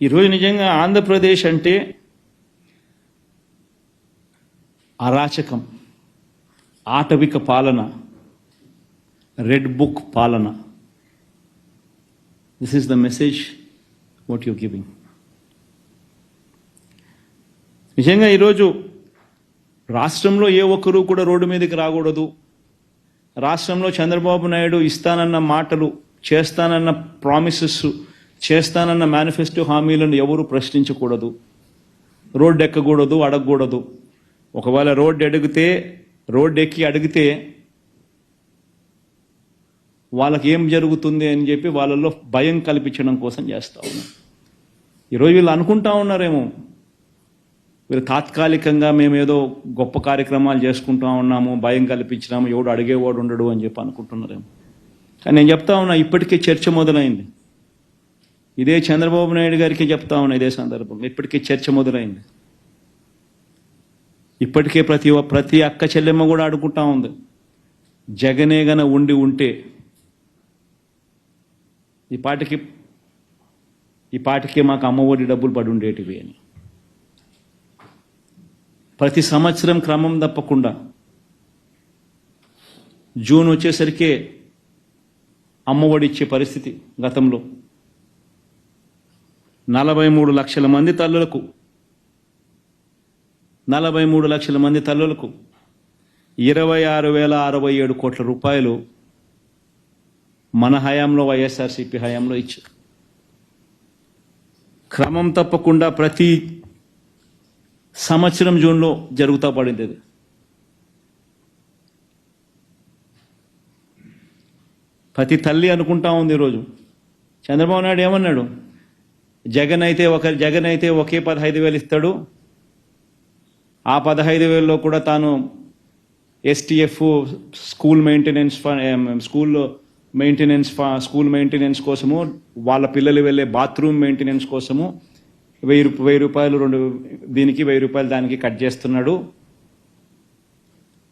ఈరోజు నిజంగా ఆంధ్రప్రదేశ్ అంటే అరాచకం ఆటవిక పాలన రెడ్ బుక్ పాలన. This is the message what you giving నిజంగా ఈరోజు రాష్ట్రంలో ఏ ఒక్కరూ కూడా రోడ్డు మీదకి రాకూడదు. రాష్ట్రంలో చంద్రబాబు నాయుడు ఇస్తానన్న మాటలు చేస్తానన్న ప్రామిసెస్ చేస్తానన్న మేనిఫెస్టో హామీలను ఎవరు ప్రశ్నించకూడదు. రోడ్డు ఎక్కకూడదు అడగకూడదు. ఒకవేళ రోడ్డు అడిగితే రోడ్డు ఎక్కి అడిగితే వాళ్ళకి ఏం జరుగుతుంది అని చెప్పి వాళ్ళల్లో భయం కల్పించడం కోసం చేస్తా ఉన్నాం. ఈరోజు వీళ్ళు అనుకుంటా ఉన్నారేమో. వీళ్ళు తాత్కాలికంగా మేము ఏదో గొప్ప కార్యక్రమాలు చేసుకుంటా ఉన్నాము భయం కల్పించినాము ఎవడు అడిగేవాడు ఉండడు అని చెప్పి అనుకుంటున్నారేమో. కానీ నేను చెప్తా ఉన్నా ఇప్పటికే చర్చ మొదలైంది. ఇదే చంద్రబాబు నాయుడు గారికి చెప్తా ఉన్నా ఇదే సందర్భంగా. ఇప్పటికే చర్చ మొదలైంది. ఇప్పటికే ప్రతి ప్రతి అక్క చెల్లెమ్మ కూడా అడుగుంటా ఉంది. జగనే గన ఉండి ఉంటే ఈ పాటికి ఈ పాటికే మాకు అమ్మఒడి డబ్బులు పడి ఉండేటివి అని. ప్రతి సంవత్సరం క్రమం తప్పకుండా జూన్ వచ్చేసరికి అమ్మఒడి ఇచ్చే పరిస్థితి గతంలో. నలభై మూడు లక్షల మంది తల్లులకు. నలభై మూడు లక్షల మంది తల్లులకు ఇరవై ఆరు వేల అరవై ఏడు కోట్ల రూపాయలు మన హయాంలో వైఎస్ఆర్సీపీ హయాంలో ఇచ్చారు. క్రమం తప్పకుండా ప్రతి సంవత్సరం జూన్లో జరుగుతూ పడింది అది ప్రతి తల్లి అనుకుంటా ఉంది ఈరోజు. చంద్రబాబు నాయుడు ఏమన్నాడు? జగన్ అయితే ఒక జగన్ అయితే ఒకే పదహైదు వేలు ఇస్తాడు. ఆ పదహైదు వేలలో కూడా తాను ఎస్టీఎఫ్ స్కూల్ మెయింటెనెన్స్ స్కూల్లో మెయింటెనెన్స్ స్కూల్ మెయింటెనెన్స్ కోసము వాళ్ళ పిల్లలు వెళ్ళే బాత్రూమ్ మెయింటెనెన్స్ కోసము వెయ్యి రూప- వెయ్యి రూపాయలు రెండు దీనికి వెయ్యి రూపాయలు దానికి కట్ చేస్తున్నాడు.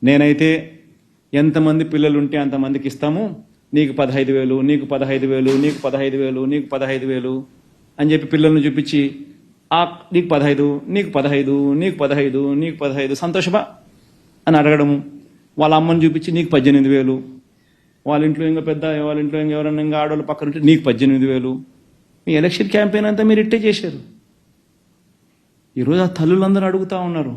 నేనైతే ఎంతమంది పిల్లలు ఉంటే అంతమందికి ఇస్తాము. నీకు పదహైదు వేలు నీకు పదహైదు వేలు నీకు పదహైదు వేలు నీకు పదహైదు వేలు. అని చెప్పి పిల్లల్ని చూపించి ఆ నీకు పదహైదు నీకు పదహైదు నీకు పదహైదు నీకు పదహైదు సంతోషమా? అని అడగడము. వాళ్ళ అమ్మని చూపించి నీకు పద్దెనిమిది వేలు. వాళ్ళ ఇంట్లో ఇంకా పెద్ద వాళ్ళ ఇంట్లో ఇంకా ఎవరన్నా ఇంకా ఆడవాళ్ళు పక్కన ఉంటే నీకు పద్దెనిమిది వేలు. మీ ఎలక్షన్ క్యాంపెయిన్ అంతా మీరు ఇట్టే చేశారు. ఈరోజు ఆ తల్లులందరూ అడుగుతా ఉన్నారు.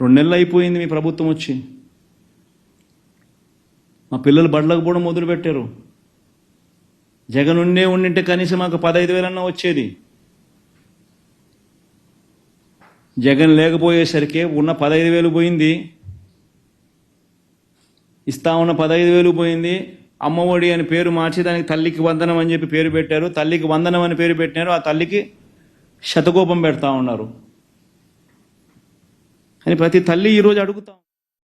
రెండు నెలలు అయిపోయింది మీ ప్రభుత్వం వచ్చి. మా పిల్లలు బడిలకు పోవడం మొదలు పెట్టారు జగన్ ఉండే ఉండింటే కనీసం మాకు పదహైదు వేలన్నా వచ్చేది. జగన్ లేకపోయేసరికి ఉన్న పదహైదు వేలు పోయింది. ఇస్తా ఉన్న పదహైదు వేలు పోయింది. అమ్మఒడి అని పేరు మార్చి దానికి తల్లికి వందనం అని చెప్పి పేరు పెట్టారు. తల్లికి వందనం అని పేరు పెట్టినారు. ఆ తల్లికి శతకోపం పెడతా ఉన్నారు. అని ప్రతి తల్లి ఈరోజు అడుగుతాం